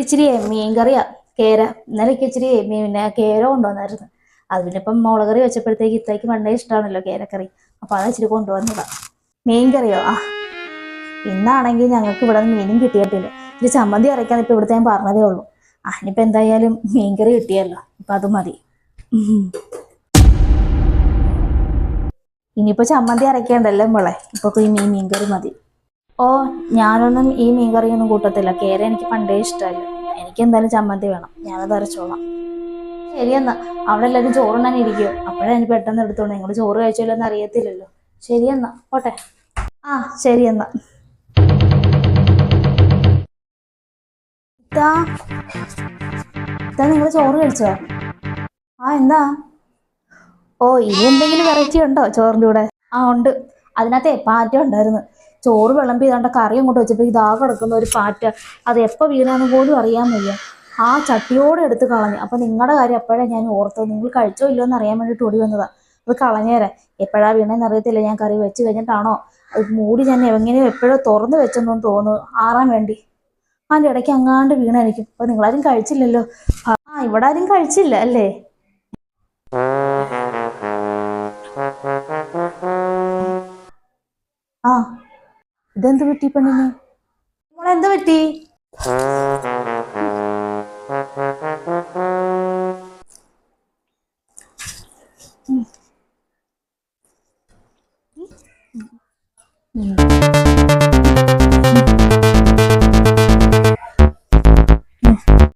ഇച്ചിരി മീൻ കറിയാ കേര. ഇന്നലെയൊക്കെ ഇച്ചിരി പിന്നെ കേര കൊണ്ടുവന്നായിരുന്നു. അത് പിന്നെ ഇപ്പം മുളക് കറി വെച്ചപ്പോഴത്തേക്ക് ഇത്തേക്ക് പണ്ടേ ഇഷ്ടമാണല്ലോ കേരക്കറി. അപ്പൊ അത് ഇച്ചിരി കൊണ്ടുവന്നതാ. മീൻ കറിയോ ആ. ഇന്നാണെങ്കിൽ ഞങ്ങൾക്ക് ഇവിടെ നിന്ന് മീനും കിട്ടിയിട്ടില്ല. ഇത് ചമ്മന്തി അരയ്ക്കാൻ ഇപ്പൊ ഇവിടുത്തെ ഞാൻ പറഞ്ഞതേ ഉള്ളൂ. ആ ഇനിയിപ്പോ എന്തായാലും മീൻ കറി കിട്ടിയല്ലോ. അപ്പൊ അത് മതി. ഇനിയിപ്പോ ചമ്മന്തി അരയ്ക്കേണ്ടല്ലേ മോളെ? ഇപ്പൊ ഈ മീൻ മീൻ കറി മതി. ഓ ഞാനൊന്നും ഈ മീൻകറിയൊന്നും കൂട്ടത്തില്ല. കേര എനിക്ക് പണ്ടേ ഇഷ്ടമല്ല. എനിക്ക് എന്തായാലും ചമ്മന്തി വേണം. ഞാനത് അരച്ചോളാം. ശരിയെന്നാ അവിടെ എല്ലാവരും ചോറുണ്ണാൻ ഇരിക്കും അപ്പോഴേ എനിക്ക് പെട്ടെന്ന് എടുത്തോളൂ നിങ്ങൾ ചോറ് കഴിച്ചില്ലെന്ന് അറിയത്തില്ലല്ലോ. ശരിയെന്നാ പോട്ടെ. ആ ശരിയെന്നാ ഇതാ. ഇതാ നിങ്ങൾ ചോറ് കഴിച്ചോ? ആ എന്താ? ഓ ഇനി എന്തെങ്കിലും വെറൈറ്റി ഉണ്ടോ ചോറിന്റെ കൂടെ? ആ ഉണ്ട്. അതിനകത്തെ പാറ്റ ഉണ്ടായിരുന്നു. ചോറ് വിളമ്പി ഇതാണ്ട് കറി അങ്ങോട്ട് വെച്ചപ്പോൾ ഇതാ കിടക്കുന്ന ഒരു പാറ്റ് അത് എപ്പോൾ വീണാന്ന് പോലും അറിയാൻ വയ്യ. ആ ചട്ടിയോടെ എടുത്ത് കളഞ്ഞു. അപ്പം നിങ്ങളുടെ കാര്യം എപ്പോഴാണ് ഞാൻ ഓർത്തത്? നിങ്ങൾ കഴിച്ചോ ഇല്ലയോ എന്ന് അറിയാൻ വേണ്ടിയിട്ട് ഓടി വന്നതാ. അത് കളഞ്ഞേരെ. എപ്പോഴാ വീണേന്ന് അറിയത്തില്ല. ഞാൻ കറി വെച്ച് കഴിഞ്ഞിട്ടാണോ? അത് മൂടി ഞാൻ എങ്ങനെയോ എപ്പോഴോ തുറന്ന് വെച്ചെന്നു തോന്നുന്നു. ആറാൻ വേണ്ടി. അതിന്റെ ഇടയ്ക്ക് അങ്ങാണ്ട് വീണായിരിക്കും. അപ്പം നിങ്ങളാരും കഴിച്ചില്ലല്ലോ. ആ ഇവിടെ ആരും കഴിച്ചില്ല അല്ലേ? ഇതെന്ത് പറ്റി പെണ്ണിന് മോളെന്ത് പറ്റി Mm-hmm.